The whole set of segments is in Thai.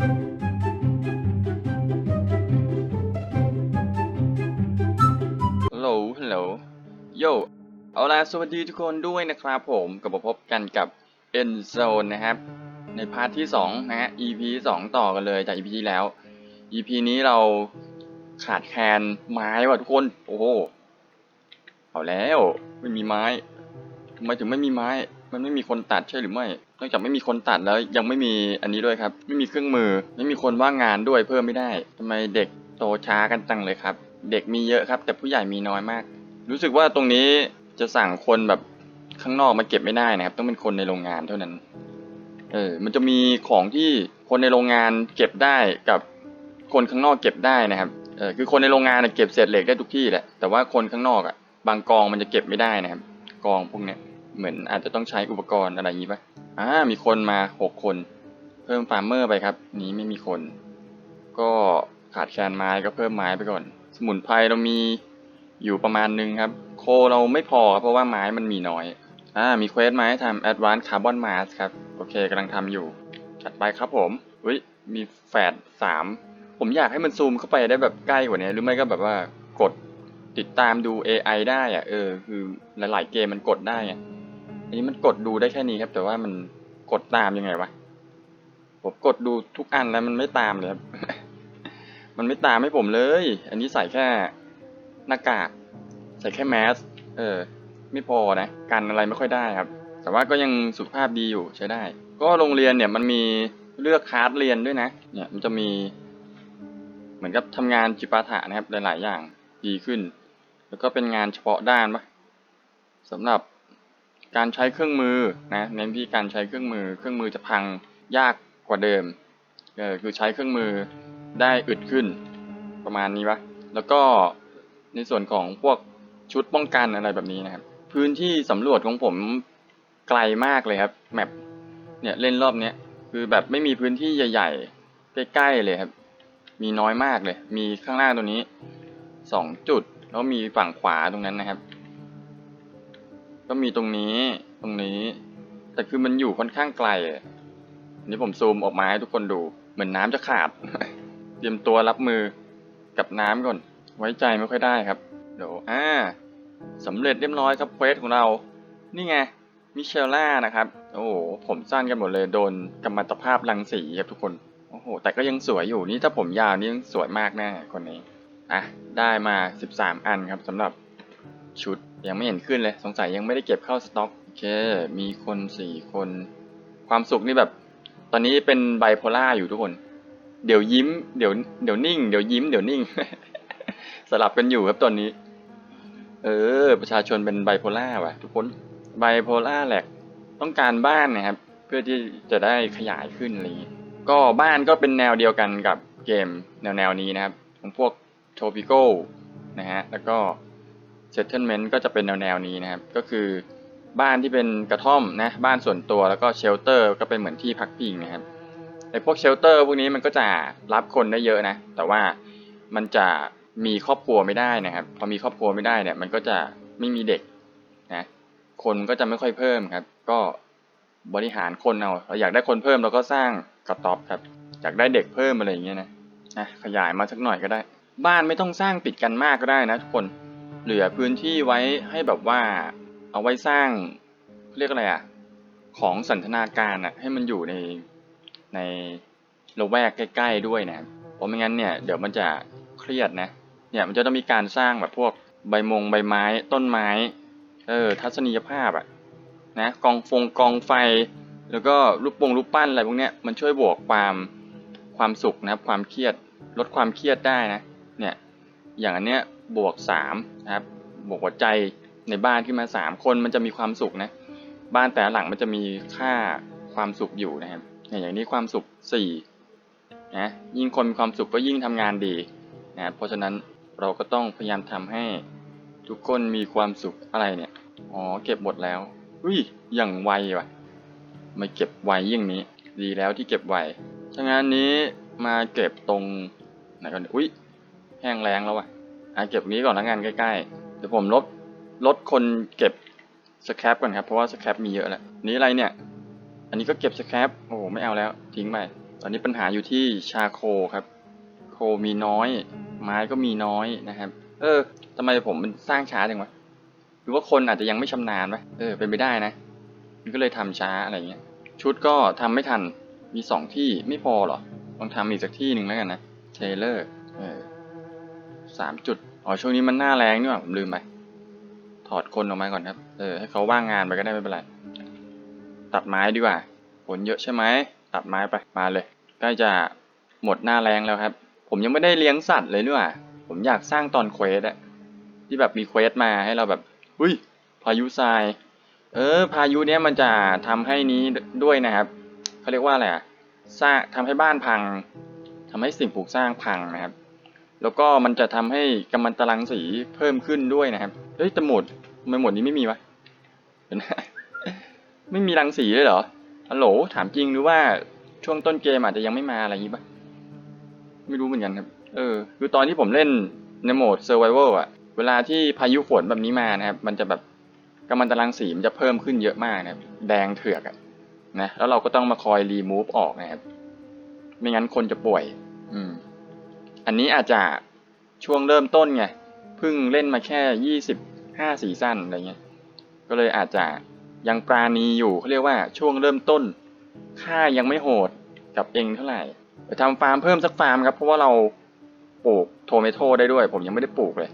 ฮัลโหลฮัลโหลโยเอาล่ะสวัสดีทุกคนด้วยนะครับผมกลับมาพบกันกับ End Zone นะครับ ในพาร์ทที่ 2 นะฮะ EP 2 ต่อกันเลยจาก EP ที่แล้ว EP นี้เราขาดแคลนไม้ว่ะทุกคน โอ้โหเอาแล้ว ไม่มีไม้ทำไมถึงไม่มีไม้ มันไม่มีคนตัดใช่หรือไม่ นอกจากไม่มีคนตัดแล้วยังไม่มีอันนี้ด้วยครับ ไม่มีเครื่องมือ ไม่มีคนว่างงานด้วยเพิ่มไม่ได้ทำไมเด็กโตช้ากันจังเลยครับ เด็กมีเยอะครับ แต่ผู้ใหญ่มีน้อยมาก รู้สึกว่าตรงนี้จะสั่งคนแบบข้างนอกมาเก็บไม่ได้นะครับ ต้องเป็นคนในโรงงานเท่านั้น เออ มันจะมีของที่คนในโรงงานเก็บได้กับคนข้างนอกเก็บได้นะครับ เออคือคนในโรงงานเก็บเศษเหล็กได้ทุกที่แหละ แต่ว่าคนข้างนอกอะ บางกองมันจะเก็บไม่ได้นะครับ กองพวกเนี้ย เหมือนอาจจะต้องใช้อุปกรณ์อะไรอย่างนี้ปะอ่ามีคนมาหกคน เพิ่มฟาร์มเมอร์ไปครับ นี้ไม่มีคน ก็ขาดแคลนไม้ก็เพิ่มไม้ไปก่อน สมุนไพรเรามีอยู่ประมาณนึงครับ โคเราไม่พอครับเพราะว่าไม้มันมีน้อยอ่ามีเควสมาให้ทำ Advanced Carbon Mask ครับโอเคกำลังทำอยู่จัดไปครับผมอุ้ยมีแฟดสามผมอยากให้มันซูมเข้าไปได้แบบใกล้กว่านี้หรือไม่ก็แบบว่ากดติดตามดู AI ได้อะเออ คือหลายๆเกมมันกดได้ไง อันนี้มันกดดูได้แค่นี้ครับ แต่ว่ามันกดตามยังไงวะผมกดดูทุกอันแล้วมันไม่ตามเลยครับ มันไม่ตามให้ผมเลย อันนี้ใส่แค่หน้ากาก ใส่แค่แมส เออ ไม่พอนะ กันอะไรไม่ค่อยได้ครับ แต่ว่าก็ยังสุขภาพดีอยู่ใช้ได้ ก็โรงเรียนเนี่ยมันมีเลือกคลาสเรียนด้วยนะ เนี่ยมันจะมี เหมือนกับทำงานจิปาถะนะครับหลาย ๆ อย่างดีขึ้น แล้วก็เป็นงานเฉพาะด้านปะสำหรับ การใช้เครื่องมือนะเน้นที่การใช้เครื่องมือ เครื่องมือจะพังยากกว่าเดิมเออคือใช้เครื่องมือได้อึดขึ้นประมาณนี้ปะแล้วก็ในส่วนของพวกชุดป้องกันอะไรแบบนี้นะครับ พื้นที่สำรวจของผมไกลมากเลยครับแมปเนี่ยเล่นรอบเนี้ยคือแบบไม่มีพื้นที่ใหญ่ ๆ ใกล้ๆเลยครับ มีน้อยมากเลย มีข้างล่างตัวนี้สองจุด แล้วมีฝั่งขวาตรงนั้นนะครับ ก็มีตรงนี้ตรงนี้ แต่คือมันอยู่ค่อนข้างไกลอันนี้ผมซูมออกมาให้ทุกคนดู เหมือนน้ำจะขาด เตรียมตัวรับมือกับน้ำก่อน ไว้ใจไม่ค่อยได้ครับ เดี๋ยวอ่าสำเร็จเรียบร้อยครับเควสของเรา นี่ไงมิเชลล่านะครับ โอ้โห ผมสั้นกันหมดเลยโดนกรรมตภาพรังสีครับทุกคน โอ้โห แต่ก็ยังสวยอยู่นี่ถ้าผมยาวนี่ยังสวยมากแน่คนนี้ อะ ได้มา 13 อันครับสำหรับชุด ยังไม่เห็นขึ้นเลย สงสัยยังไม่ได้เก็บเข้าสต็อกโอเค มีคน4คน ความสุขนี่แบบ ตอนนี้เป็นไบโพล่าอยู่ทุกคน เดี๋ยวยิ้ม เดี๋ยวเดี๋ยวนิ่ง เดี๋ยวยิ้ม เดี๋ยวนิ่ง สลับกันอยู่ครับตอนนี้ เออ ประชาชนเป็นไบโพล่าว่ะ ทุกคนไบโพล่าแหละต้องการบ้านนะครับ เพื่อที่จะได้ขยายขึ้นอะไรอย่างนี้ก็บ้านก็เป็นแนวเดียวกันกับเกมแนวแนวๆนี้นะครับ ของพวก tropical นะฮะแล้วก็ settlement ก็จะเป็นแนวแนวๆนี้นะครับ ก็คือบ้านที่เป็นกระท่อมนะบ้านส่วนตัวแล้วก็เชลเตอร์ก็เป็นเหมือนที่พักพิงนะครับไอ้พวกเชลเตอร์พวกนี้มันก็จะรับคนได้เยอะนะ แต่ว่ามันจะมีครอบครัวไม่ได้นะครับ พอมีครอบครัวไม่ได้เนี่ย มันก็จะไม่มีเด็กนะคนก็จะไม่ค่อยเพิ่มครับ ก็บริหารคนเอาเราอยากได้คนเพิ่มเราก็สร้างกระต๊อบครับอยากได้เด็กเพิ่มอะไรอย่างเงี้ยนะนะขยายมาสักหน่อยก็ได้ บ้านไม่ต้องสร้างติดกันมากก็ได้นะทุกคน เหลือพื้นที่ไว้ให้แบบว่า เอาไว้สร้างเรียกอะไรอะของสันทนาการอะให้มันอยู่ในในละแวกใกล้ ๆด้วยนะเพราะไม่งั้นเนี่ยเดี๋ยวมันจะเครียดนะ เนี่ยมันจะต้องมีการสร้างแบบพวกใบมงใบไม้ต้นไม้ เออทัศนียภาพอะนะกองฟงกองไฟ แล้วก็รูปปงรูปปั้นอะไรพวกเนี้ยมันช่วยบวกความความสุขนะครับความเครียดลดความเครียดได้นะ เนี่ยอย่างอันเนี้ย บวกสามนะครับบวกหัวใจในบ้านขึ้นมาสามคนมันจะมีความสุขนะบ้านแต่หลังมันจะมีค่าความสุขอยู่นะครับอย่างนี้ความสุขสี่นะยิ่งคนมีความสุขก็ยิ่งทำงานดีนะเพราะฉะนั้นเราก็ต้องพยายามทำให้ทุกคนมีความสุขอะไรเนี่ยอ๋อเก็บหมดแล้วอุ้ยอย่างไวว่ะไม่เก็บไวอย่งนี้ ดีแล้วที่เก็บไวถ้างั้นนี้มาเก็บตรงไหนก่อนอุ้ยแห้งแรงแล้วว่ะ อะเก็บนี้ก่อนละกันใกล้ๆ เดี๋ยวผมลดลดคนเก็บสแครปก่อนครับ เพราะว่าสแครปมีเยอะแหล้วนี่อะไรเนี่ย อันนี้ก็เก็บสแครปโอ้โหไม่เอาแล้วทิ้งไป ตอนนี้ปัญหาอยู่ที่ชาโคครับ โคมีน้อย ไม้ก็มีน้อยนะครับ เออทำไมผมมันสร้างช้าจังวะหรือว่าคนอาจจะยังไม่ชำนาญวะเออเป็นไปได้นะ มันก็เลยทำช้าอะไรเงี้ย ชุดก็ทำไม่ทัน มีสองที่ไม่พอหรอ ลองทำอีกสักที่หนึ่งแล้วกันนะ เทเลอร์ สามจุด อ๋อ ช่วงนี้มันหน้าแรงนี่หว่าผมลืมไป ถอดคนออกมาก่อนครับ เออ ให้เขาว่างงานไปก็ได้ไม่เป็นไร ตัดไม้ดีกว่า ผลเยอะใช่ไหม ตัดไม้ไป มาเลย ใกล้จะหมดหน้าแรงแล้วครับ ผมยังไม่ได้เลี้ยงสัตว์เลยนี่หว่า ผมอยากสร้างตอนเควสอะที่แบบมีเควสมาให้เราแบบ อุ้ย พายุทราย เออ พายุเนี้ยมันจะทำให้นี้ด้วยนะครับ เขาเรียกว่าอะไรอะสร้างทำให้บ้านพังทำให้สิ่งปลูกสร้างพังนะครับ แล้วก็มันจะทำให้กัมมันตรังสีเพิ่มขึ้นด้วยนะครับ เฮ้ยแต่หมดทำไมหมดนี้ไม่มีวะเห็นไมไม่มีรังสีเลยเหรอฮัลโหลถามจริงหรือว่าช่วงต้นเกมอาจจะยังไม่มาอะไรอย่างงี้ปะไม่รู้เหมือนกันครับ เออ คือตอนที่ผมเล่นในโหมด Survival อะเวลาที่พายุฝนแบบนี้มานะครับ มันจะแบบกัมมันตรังสีมันจะเพิ่มขึ้นเยอะมากนะครับ แดงเถือกอะนะ แล้วเราก็ต้องมาคอยรีมูฟออกนะครับ ไม่งั้นคนจะป่วย อืม อันนี้อาจจะช่วงเริ่มต้นไงเพิ่งเล่นมาแค่ยี่สิบห้าซีซั่นอะไรเงี้ยก็เลยอาจจะยังปราณีอยู่เขาเรียกว่าช่วงเริ่มต้น ค่ายังไม่โหดกับเองเท่าไหร่ไปทำฟาร์มเพิ่มสักฟาร์มครับ เพราะว่าเราปลูกโทเมโตได้ด้วย ผมยังไม่ได้ปลูกเลย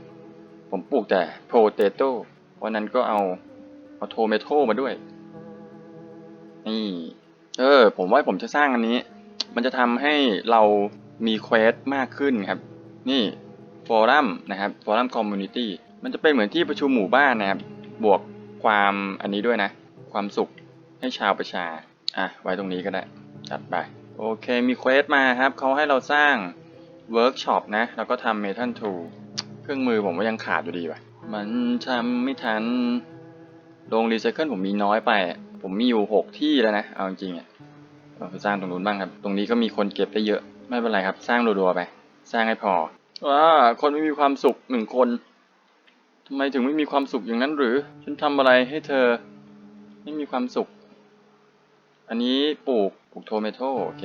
ผมปลูกแต่โพเตโต้เพราะนั้นก็เอาเอาโทเมโตมาด้วย นี่ เออ ผมว่าผมจะสร้างอันนี้ มันจะทำให้เรา มีเควสมากขึ้นครับ นี่ฟอรัมนะครับฟอรัมคอมมูนิตี้มันจะเป็นเหมือนที่ประชุมหมู่บ้านนะครับ บวกความอันนี้ด้วยนะ ความสุขให้ชาวประชา อะ ไว้ตรงนี้ก็ได้ จัดไป โอเคมีเควสมาครับ เขาให้เราสร้างเวิร์กช็อปนะ แล้วก็ทำเมทัลทูเครื่องมือผมว่ายังขาดอยู่ดีว่ะ มันทำไม่ทันโรงรีไซเคิลผมมีน้อยไป ผมมีอยู่หกที่แล้วนะ เอาจริงๆอะเราสร้างตรงนู้นบ้างครับ ตรงนี้ก็มีคนเก็บได้เยอะ ไม่เป็นไรครับ สร้างรัวๆไป สร้างให้พอว้าคนไม่มีความสุขหนึ่งคนทำไมถึงไม่มีความสุขอย่างนั้นหรือ ฉันทำอะไรให้เธอ ไม่มีความสุข อันนี้ปลูกปลูกโทเมโตโอเค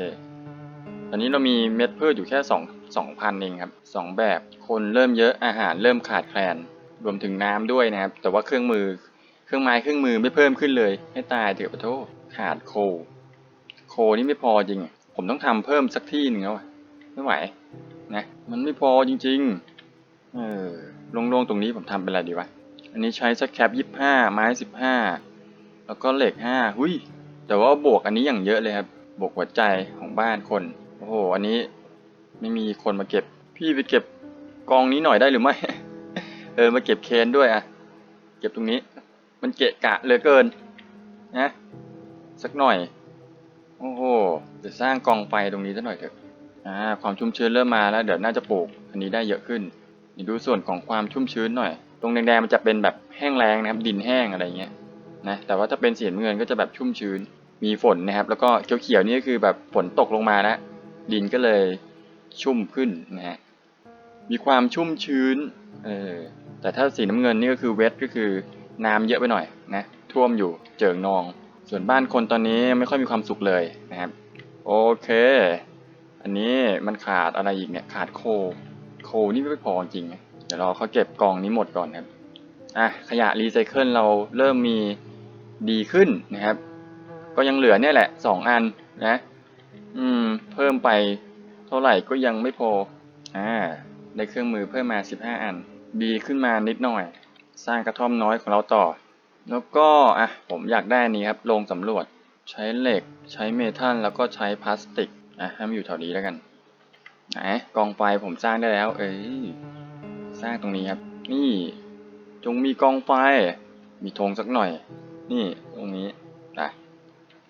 อันนี้เรามีเม็ดพืชอยู่แค่สองสองพันเองครับสองแบบคนเริ่มเยอะอาหารเริ่มขาดแคลน รวมถึงน้ำด้วยนะครับ แต่ว่าเครื่องมือ เครื่องไม้เครื่องมือไม่เพิ่มขึ้นเลย ให้ตายเถอะปะโทขาดโค โคนี่ไม่พอจริง ผมต้องทำเพิ่มสักที่หนึ่งแล้วอะไม่ไหวนะมันไม่พอจริงๆเออโล่งๆตรงนี้ผมทำเป็นอะไรดีวะอันนี้ใช้สักแคปยี่ห้าไม้สิบห้าแล้วก็เหล็กห้าหุยแต่ว่าบวกอันนี้อย่างเยอะเลยครับบวกหัวใจของบ้านคนโอ้โหอันนี้ไม่มีคนมาเก็บ พี่ไปเก็บกองนี้หน่อยได้หรือไม่เออมาเก็บเคนด้วยอะเก็บตรงนี้ มันเกะกะเหลือเกินนะสักหน่อย โอ้โหจะสร้างกองไฟตรงนี้สักหน่อยเถอะอ่าความชุ่มชื้นเริ่มมาแล้วเดี๋ยวน่าจะปลูกอันนี้ได้เยอะขึ้นนี่ดูส่วนของความชุ่มชื้นหน่อย ตรงแดงๆมันจะเป็นแบบแห้งแล้งนะครับ ดินแห้งอะไรเงี้ยนะแต่ว่าถ้าเป็นสีน้ำเงินก็จะแบบชุ่มชื้นมีฝนนะครับ แล้วก็เขียวๆนี่ก็คือแบบฝนตกลงมาแล้วดินก็เลยชุ่มขึ้นนะฮะมีความชุ่มชื้นเออแต่ถ้าสีน้ำเงินนี่ก็คือเวทก็คือน้ำเยอะไปหน่อยนะท่วมอยู่เจิ่งนอง ส่วนบ้านคนตอนนี้ไม่ค่อยมีความสุขเลย โอเค อันนี้มันขาดอะไรอีกเนี่ย ขาดโค โคนี่ไม่พอจริง เดี๋ยวเรอเขาเก็บกองนี้หมดก่อนครับ อะ ขยะรีไซเคิลเราเริ่มมีดีขึ้นนะครับ ก็ยังเหลือเนี่ยแหละสองอันนะ อืม เพิ่มไปเท่าไหร่ก็ยังไม่พอ อ่า ได้เครื่องมือเพิ่มมา15อัน ดีขึ้นมานิดหน่อย สร้างกระท่อมน้อยของเราต่อ แล้วก็ อะ ผมอยากได้อันนี้ครับ ลงสำรวจ ใช้เหล็ก ใช้เมทัล แล้วก็ใช้พลาสติก อะให้มันอยู่แถวนี้แล้วกัน ไหนกองไฟผมสร้างได้แล้ว เอ้ย สร้างตรงนี้ครับ นี่ จงมีกองไฟ มีธงสักหน่อย นี่ ตรงนี้นะ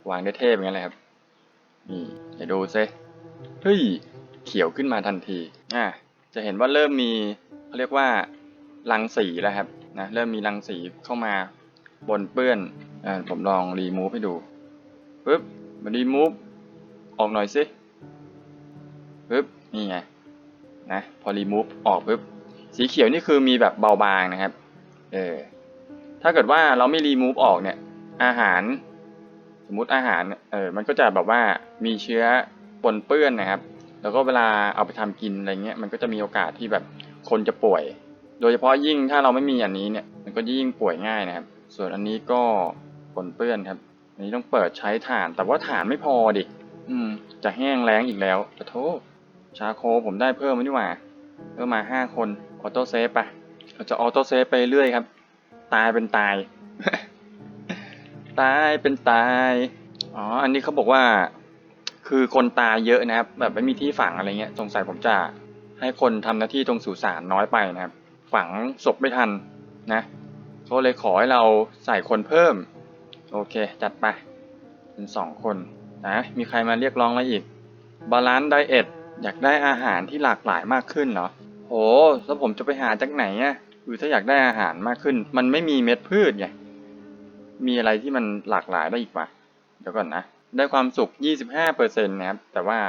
วางได้เทพอย่างนั้นเลยครับ นี่เดี๋ยวดูซิเฮ้ย เขียวขึ้นมาทันที อะ จะเห็นว่าเริ่มมีเขาเรียกว่ารังสีแล้วครับ นะ เริ่มมีรังสีเข้ามาบนเปื้อนอ่าผมลองรีมูฟให้ดู ปึ๊บมารีมูฟออกหน่อยสิปึ๊บนี่ไงนะพอรีมูฟออกปึ๊บสีเขียวนี่คือมีแบบเบาบางนะครับเออถ้าเกิดว่าเราไม่รีมูฟออกเนี่ย อาหาร สมมุติอาหารเออมันก็จะแบบว่ามีเชื้อปนเปื้อนนะครับ แล้วก็เวลาเอาไปทำกินอะไรเงี้ยมันก็จะมีโอกาสที่แบบคนจะป่วย โดยเฉพาะยิ่งถ้าเราไม่มีอันนี้เนี่ยมันก็ยิ่งป่วยง่ายนะครับ ส่วนอันนี้ก็ปนเปื้อนครับ อันนี้ต้องเปิดใช้ถ่าน แต่ว่าถ่านไม่พอดิ อืม จะแห้งแล้งอีกแล้วขอโทษชาโคผมได้เพิ่มมานี่หว่า เพิ่มมาห้าคนออโต้เซฟไปเราจะออโต้เซฟไปเรื่อยครับ ตายเป็นตาย ตายเป็นตาย อ๋อ อันนี้เขาบอกว่า คือคนตายเยอะนะครับ แบบไม่มีที่ฝังอะไรเงี้ย สงสัยผมจะให้คนทำหน้าที่ตรงสุสานน้อยไปนะครับ ฝังศพไม่ทันนะเขาเลยขอให้เราใส่คนเพิ่ม โอเค จัดไป เป็นสองคนนะมีใครมาเรียกร้องอะไรอีกบาลานซ์ไดเอทอยากได้อาหารที่หลากหลายมากขึ้นเหรอโหแล้วผมจะไปหาจากไหนอะคือถ้าอยากได้อาหารมากขึ้น มันไม่มีเม็ดพืชไงมีอะไรที่มันหลากหลายได้อีกปะเดี๋ยวก่อนนะ ได้ความสุข 25%นะครับ แต่ว่า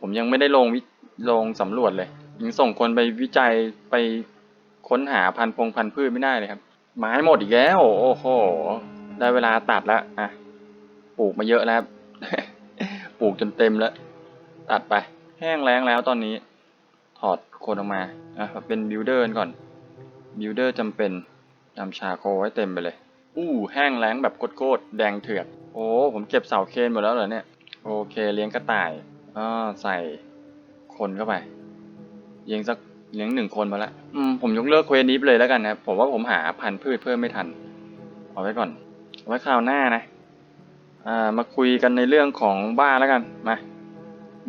ผมยังไม่ได้ลงวิลงสำรวจเลย ยังส่งคนไปวิจัยไปค้นหาพันธุ์พงพันธุ์พืชไม่ได้เลยครับ ไม้หมดอีกแล้ว โอ้โห ได้เวลาตัดแล้วอะปลูกมาเยอะแล้วปลูกจนเต็มแล้ว ตัดไป แห้งแล้งแล้วตอนนี้ ถอดโคนออกมาอะเป็นบิวเดอร์ก่อนบิวเดอร์จำเป็นนำชาโคไว้เต็มไปเลย อู้แห้งแล้งแบบโคตรแดงเถือก โอ้ ผมเก็บเสาเคนหมดแล้วเหรอเนี่ย โอเคเลี้ยงกระต่ายอ่าใส่คนเข้าไปเลี้ยงสักเลี้ยงหนึ่งคนมาละ อืมผมยกเลิกเควสนี้ไปเลยแล้วกันนะ ผมว่าผมหาพันธุ์พืชเพิ่มไม่ทัน เอาไว้ก่อน ไว้คราวหน้านะอ่ามาคุยกันในเรื่องของบ้านแล้วกันมา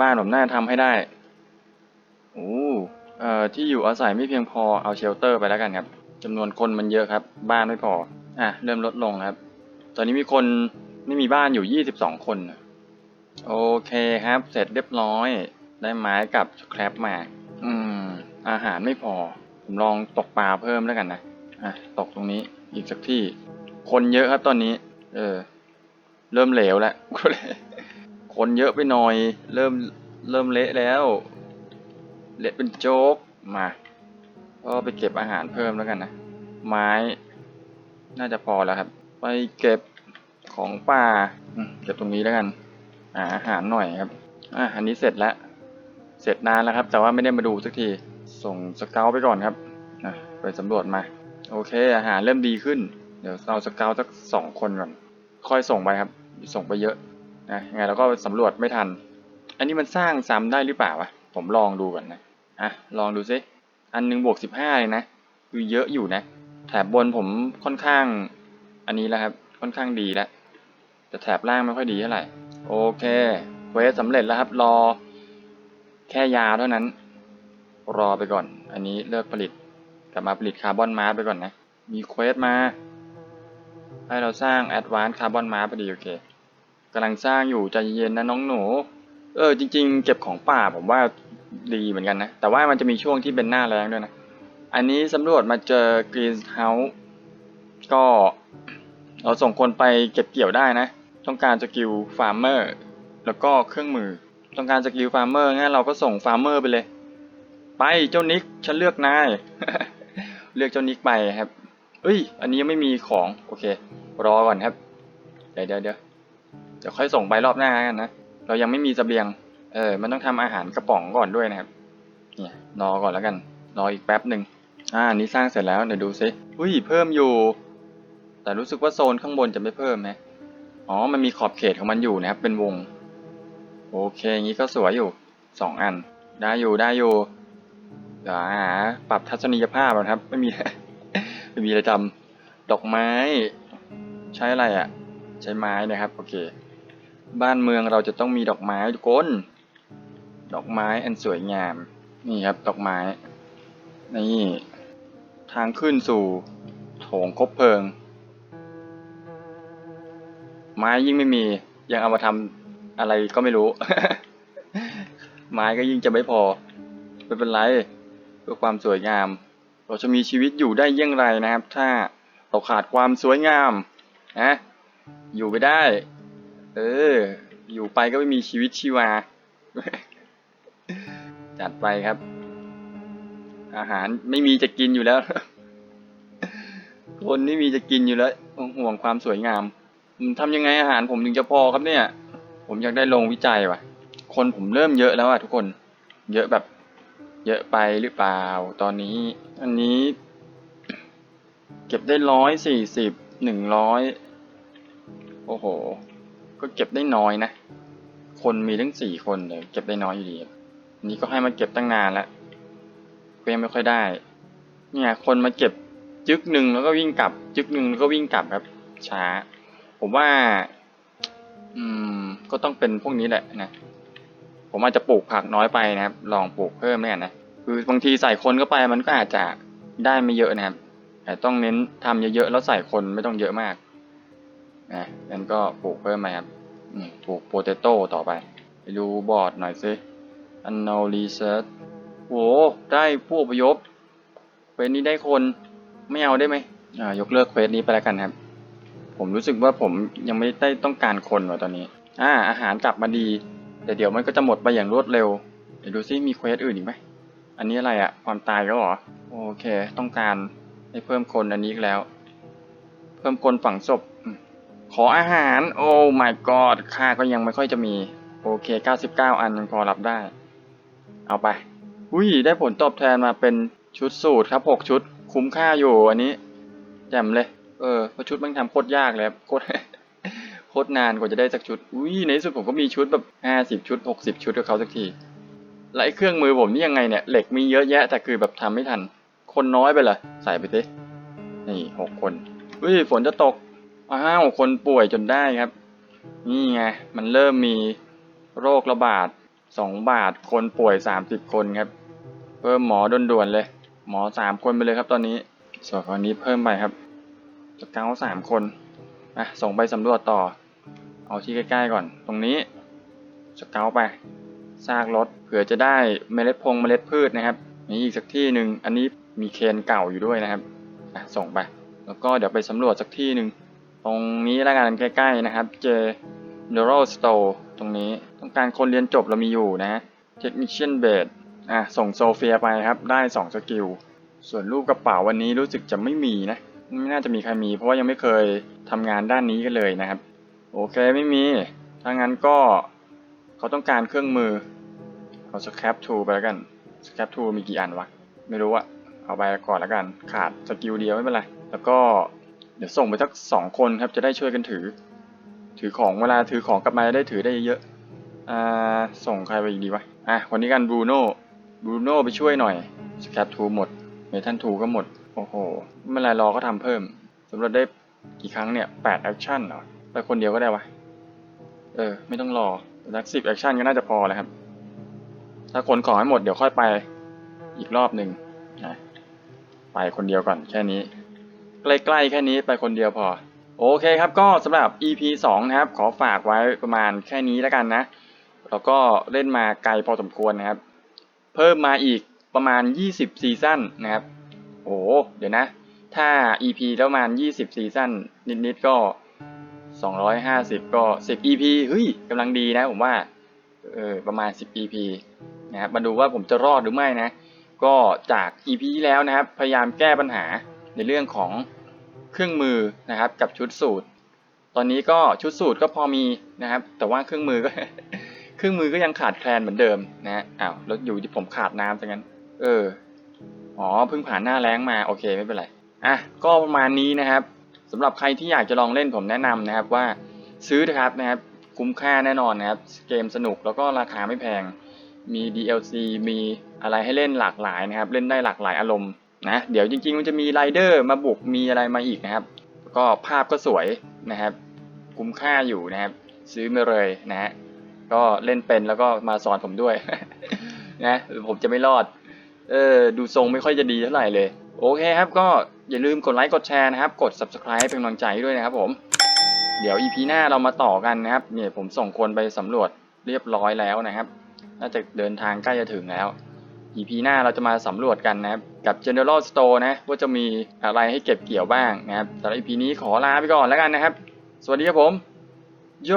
บ้านผมน่าทำให้ได้โอ้เอ่อที่อยู่อาศัยไม่เพียงพอเอาเชลเตอร์ไปแล้วกันครับจำนวนคนมันเยอะครับ บ้านไม่พออะเริ่มลดลงครับ ตอนนี้มีคนไม่มีบ้านอยู่ 22 คนโอเคครับ เสร็จเรียบร้อย ได้ไม้กับแครปมา อืม อาหารไม่พอ ผมลองตกปลาเพิ่มแล้วกันนะ อะ ตกตรงนี้อีกสักที่ คนเยอะครับตอนนี้ เออ เริ่มเหลวแล้วคนเยอะไปหน่อย เริ่มเริ่มเละแล้ว เละเป็นโจ๊กมาก็ไปเก็บอาหารเพิ่มแล้วกันนะ ไม้ น่าจะพอแล้วครับ ไปเก็บของป่าเก็บตรงนี้แล้วกันหาอาหารหน่อยครับอะอันนี้เสร็จแล้ว เสร็จนานแล้วครับ แต่ว่าไม่ได้มาดูสักที ส่งสเกลไปก่อนครับนะไปสำรวจมา โอเค อาหารเริ่มดีขึ้น เดี๋ยวเอาสเกลสักสองคนก่อนค่อยส่งไปครับ ส่งไปเยอะนะยังไงเราก็สำรวจไม่ทัน อันนี้มันสร้างซ้ำได้หรือเปล่าวะผมลองดูก่อนนะอะลองดูซิอันหนึงบวกสิบห้าเลยนะคือเยอะอยู่นะ แถบบนผมค่อนข้างอันนี้แล้วครับค่อนข้างดีแล้วแต่แถบล่างไม่ค่อยดีเท่าไหร่โอเคเควสสำเร็จแล้วครับ รอ แค่ยาเท่านั้น รอไปก่อน อันนี้เลิกผลิตกลับมาผลิตคาร์บอนมาร์ไปก่อนนะ มีเควสมา ให้เราสร้างแอดวานซ์คาร์บอนม้าพอดีโอเคกำลังสร้างอยู่ใจเย็นนะน้องหนู เออจริง ๆ เก็บของป่าผมว่าดีเหมือนกันนะ แต่ว่ามันจะมีช่วงที่เป็นหน้าแรงด้วยนะ อันนี้สำรวจมาเจอกรีนเฮาส์ก็เราส่งคนไปเก็บเกี่ยวได้นะ ต้องการสกิลฟาร์มเมอร์แล้วก็เครื่องมือ ต้องการสกิลฟาร์มเมอร์งั้นเราก็ส่งฟาร์มเมอร์ไปเลย ไปเจ้านิกฉันเลือกนาย เลือกเจ้านิกไปครับ เอ้ย อันนี้ยังไม่มีของ โอเค รอก่อนครับ เดี๋ยวเดี๋ยวเดี๋ยวเดี๋ยวค่อยส่งไปรอบหน้ากันนะ เรายังไม่มีเสบียง เออ มันต้องทำอาหารกระป๋องก่อนด้วยนะครับ เนี่ย รอก่อนแล้วกัน รออีกแป๊บหนึ่งอ่านี้สร้างเสร็จแล้ว เดี๋ยวดูซิอุ้ย เพิ่มอยู่ แต่รู้สึกว่าโซนข้างบนจะไม่เพิ่มนะอ๋อ มันมีขอบเขตของมันอยู่นะครับ เป็นวง โอเค งี้ก็สวยอยู่สองอัน ได้อยู่ ได้อยู่ เดี๋ยวหาปรับทัศนียภาพก่อครับ ไม่มี ไม่มีอะไรทำดอกไม้ ใช้อะไรอะ่ะ ใช้ไม้นะครับโอเค บ้านเมืองเราจะต้องมีดอกไม้ทุกคนดอกไม้อันสวยงาม นี่ครับดอกไม้นี่ทางขึ้นสู่โถงคบเพลิง ไม้ยิ่งไม่มี ยังเอามาทำอะไรก็ไม่รู้ ไม้ก็ยิ่งจะไม่พอไม่เป็นไรเพื่อความสวยงาม เราจะมีชีวิตอยู่ได้อยังไรนะครับ ถ้าเราขาดความสวยงามนะอยู่ไม่ได้ เออ อยู่ไปก็ไม่มีชีวิตชีวา จัดไปครับ อาหารไม่มีจะกินอยู่แล้ว คนไม่มีจะกินอยู่แล้วห่วงความสวยงามทำยังไงอาหารผมถึงจะพอครับเนี่ย ผมอยากได้ลงวิจัยว่ะ คนผมเริ่มเยอะแล้วอะทุกคน เยอะแบบ เยอะไปหรือเปล่า ตอนนี้ อันนี้ เก็บได้ร้อยสี่สิบหนึ่งร้อยโอ้โห ก็เก็บได้น้อยนะ คนมีทั้งสี่คนเลยเก็บได้น้อยอยู่ดีนนี้ก็ให้มาเก็บตั้งนานแล้วก็ยังไม่ค่อยได้ เนี่ย คนมาเก็บจึกหนึ่งแล้วก็วิ่งกลับ จึกหนึ่งแล้วก็วิ่งกลับครับ ช้า ผมว่า อืม ก็ต้องเป็นพวกนี้แหละนะ ผมอาจจะปลูกผักน้อยไปนะครับ ลองปลูกเพิ่มแม่นะ คือบางทีใส่คนเข้าไปมันก็อาจจะได้ไม่เยอะนะครับ แต่ต้องเน้นทำเยอะๆแล้วใส่คนไม่ต้องเยอะมาก นะงั้นก็ปลูกเพิ่มมาครับปลูกโปเตโต้ต่อไป ไปดูบอร์ดหน่อยสิ unknown research โห ได้ผู้อพยพเควสนี้ได้คนไม่เอาได้ไหมอ่ายกเลิกเควสนี้ไปแล้วกันครับ ผมรู้สึกว่าผมยังไม่ได้ต้องการคนว่ะตอนนี้ อ่า อาหารกลับมาดี แต่เดี๋ยวมันก็จะหมดไปอย่างรวดเร็ว เดี๋ยวดูซิมีเควสอื่นอีกไหม อันนี้อะไรอะความตายก็หรอ โอเค ต้องการให้เพิ่มคนอันนี้อีกแล้ว เพิ่มคนฝังศพ ขออาหาร โอ้ my god ค่าก็ยังไม่ค่อยจะมี โอเค 99 อันยังพอรับได้ เอาไป อุ้ย ได้ผลตอบแทนมาเป็นชุดสูตรครับ 6 ชุด คุ้มค่าอยู่อันนี้ แจ่มเลย เออพราะชุดมันทำโคตรยากเลยโคตร โคตรนานกว่าจะได้สักชุด อุ้ยในที่สุดผมก็มีชุดแบบ50ชุด60ชุดกับเขาสักทีแล้วไอ้เครื่องมือผมนี่ยังไงเนี่ย เหล็กมีเยอะแยะ แต่คือแบบทำไม่ทัน คนน้อยไปเหรอใส่ไปสินี่หกคนอุ้ยฝนจะตกอ้าวคนป่วยจนได้ครับ นี่ไงมันเริ่มมีโรคระบาดสองบาทคนป่วยสามสิบคนครับ เพิ่มหมอด่วนๆเลย หมอสามคนไปเลยครับตอนนี้ส่วนคนนี้เพิ่มไปครับสเกาสามคน อะส่งไปสำรวจต่อ เอาที่ใกล้ๆก่อน ตรงนี้สเกาไปซากรถเผื่อจะได้เมล็ดพงเมล็ดพืชนะครับนี่อีกสักที่หนึ่งอันนี้มีเคนเก่าอยู่ด้วยนะครับอะส่งไป แล้วก็เดี๋ยวไปสำรวจสักที่หนึ่งตรงนี้แล้วกันใกล้ๆนะครับ เจ Neural Store ตรงนี้ต้องการคนเรียนจบเรามีอยู่นะ Technician Base อะส่งโซเฟียไปครับ ได้ 2 สกิล ส่วนรูปกระเป๋าวันนี้รู้สึกจะไม่มีนะ ไม่น่าจะมีใครมี เพราะว่ายังไม่เคยทำงานด้านนี้กันเลยนะครับ โอเคไม่มี ถ้างั้นก็เขาต้องการเครื่องมือ เอาสแคปทูไปแล้วกันสแคปทูมีกี่อันวะ ไม่รู้อะเอาไปก่อนแล้วกัน ขาดสกิลเดียวไม่เป็นไร แล้วก็เดี๋ยวส่งไปสักสองคนครับจะได้ช่วยกันถือ ถือของเวลาถือของกลับมาจะได้ถือได้เยอะอ่าส่งใครไปอีกดีวะอะคนนี้กันบรูโน่บรูโน่ไปช่วยหน่อยสแคปทูหมดเมทันทูก็หมด อ้โหไม่เป็นไรรอก็ทำเพิ่มสำหรับได้กี่ครั้งเนี่ยแปดแอคชั่นเหรอไปคนเดียวก็ได้วะ เออ ไม่ต้องรอสักสิบแอคชั่นก็น่าจะพอแล้วครับ ถ้าคนของให้หมดเดี๋ยวค่อยไปอีกรอบหนึ่งนะไปคนเดียวก่อนแค่นี้ ใกล้ๆแค่นี้ไปคนเดียวพอ โอเคครับก็สำหรับ EP 2 นะครับ ขอฝากไว้ประมาณแค่นี้แล้วกันนะ แล้วก็เล่นมาไกลพอสมควรนะครับ เพิ่มมาอีกประมาณ 20 ซีซั่นนะครับ อ้เดี๋ยวนะ ถ้า EP แล้วประมาณ20 ซีซั่นนิดๆก็ 250 ก็ 10 EP เฮ้ยกำลังดีนะผมว่าเออประมาณ 10 EP นะครับมาดูว่าผมจะรอดหรือไม่นะ ก็จาก EP ที่แล้วนะครับ พยายามแก้ปัญหาในเรื่องของเครื่องมือนะครับกับชุดสูตร ตอนนี้ก็ชุดสูตรก็พอมีนะครับ แต่ว่าเครื่องมือก็เครื่องมือก็ยังขาดแคลนเหมือนเดิมนะฮะอ้าวแล้วอยู่ที่ผมขาดน้ำซะงั้น เออ อ๋อเพิ่งผ่านหน้าแรงมาโอเคไม่เป็นไรอะก็ประมาณนี้นะครับสำหรับใครที่อยากจะลองเล่นผมแนะนำนะครับว่าซื้อนะครับนะครับคุ้มค่าแน่นอนนะครับ เกมสนุกแล้วก็ราคาไม่แพง มี DLC มีอะไรให้เล่นหลากหลายนะครับ เล่นได้หลากหลายอารมณ์นะเดี๋ยวจริงๆ มันจะมีไรเดอร์มาบุกมีอะไรมาอีกนะครับ ก็ภาพก็สวยนะครับ คุ้มค่าอยู่นะครับ ซื้อมาเลยนะฮะก็เล่นเป็นแล้วก็มาสอนผมด้วยนะผมจะไม่รอด เออดูทรงไม่ค่อยจะดีเท่าไหร่เลย โอเคครับ ก็อย่าลืมกดไลค์กดแชร์นะครับ กด subscribe เป็นกำลังใจด้วยนะครับผม เดี๋ยว EP หน้าเรามาต่อกันนะครับ เนี่ยผมส่งคนไปสำรวจเรียบร้อยแล้วนะครับ น่าจะเดินทางใกล้จะถึงแล้ว EP หน้าเราจะมาสำรวจกันนะครับ กับ General Store นะ ว่าจะมีอะไรให้เก็บเกี่ยวบ้างนะครับแต่ละ EP นี้ขอลาไปก่อนแล้วกันนะครับ สวัสดีครับผมโย